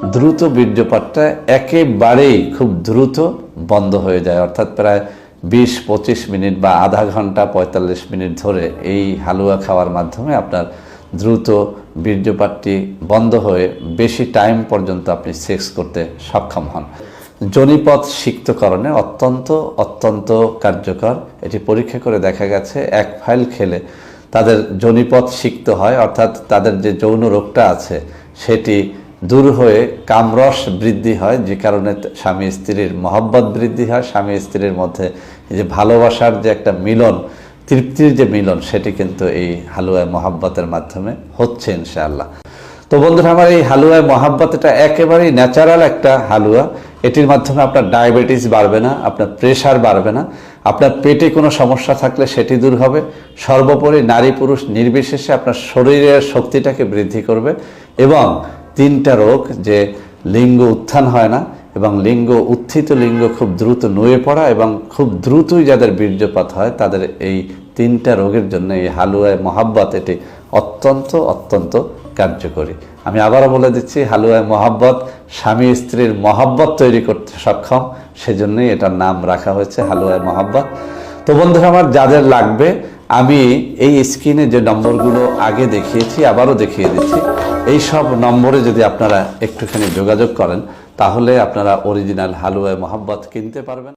দ্রুত বীর্যপাতটা একেবারেই খুব দ্রুত বন্ধ হয়ে যায়। অর্থাৎ প্রায় বিশ, পঁচিশ মিনিট বা আধা ঘণ্টা, পঁয়তাল্লিশ মিনিট ধরে এই হালুয়া খাওয়ার মাধ্যমে আপনার দ্রুত বীর্যপাতটি বন্ধ হয়ে বেশি টাইম পর্যন্ত আপনি সেক্স করতে সক্ষম হন। জনিপথ সিক্তকরণে অত্যন্ত অত্যন্ত কার্যকর। এটি পরীক্ষা করে দেখা গেছে, এক ফাইল খেলে তাদের জনিপথ সিক্ত হয়। অর্থাৎ তাদের যে যৌন রোগটা আছে, সেটি দূর হয়ে কামরস বৃদ্ধি হয়, যে কারণে স্বামী স্ত্রীর মহব্বত বৃদ্ধি হয়। স্বামী স্ত্রীর মধ্যে যে ভালোবাসার যে একটা মিলন, তৃপ্তির যে মিলন, সেটি কিন্তু এই হালুয়ায় মহাব্বতের মাধ্যমে হচ্ছে ইনশাআল্লাহ। তো বন্ধুরা, আমার এই হালুয়ায় মহাব্বত এটা একেবারেই ন্যাচারাল একটা হালুয়া। এটির মাধ্যমে আপনার ডায়াবেটিস বাড়বে না, আপনার প্রেশার বাড়বে না। আপনার পেটে কোনো সমস্যা থাকলে সেটি দূর হবে। সর্বোপরি নারী পুরুষ নির্বিশেষে আপনার শরীরের শক্তিটাকে বৃদ্ধি করবে এবং তিনটা রোগ যে লিঙ্গ উত্থান হয় না এবং লিঙ্গ উত্থিত লিঙ্গ খুব দ্রুত নুয়ে পড়া এবং খুব দ্রুতই যাদের বীর্যপাত হয়, তাদের এই তিনটা রোগের জন্য এই হালুয়ায় মহাব্বত এটি অত্যন্ত অত্যন্ত কার্যকরী। আমি আবারও বলে দিচ্ছি, হালুয়ায় মহাব্বত, স্বামী স্ত্রীর মহাব্বত তৈরি করতে সক্ষম, সেজন্যই এটার নাম রাখা হয়েছে, হালুয়ায় মহাব্বত। তো বন্ধুরা আমার যাদের লাগবে, আমি এই স্ক্রিনে যে নম্বরগুলো আগে দেখিয়েছি, আবারও দেখিয়ে দিচ্ছি। এই সব নম্বরে যদি আপনারা একটুখানি যোগাযোগ করেন, তাহলে আপনারা অরিজিনাল হালুয়ায় মোহাম্মত কিনতে পারবেন।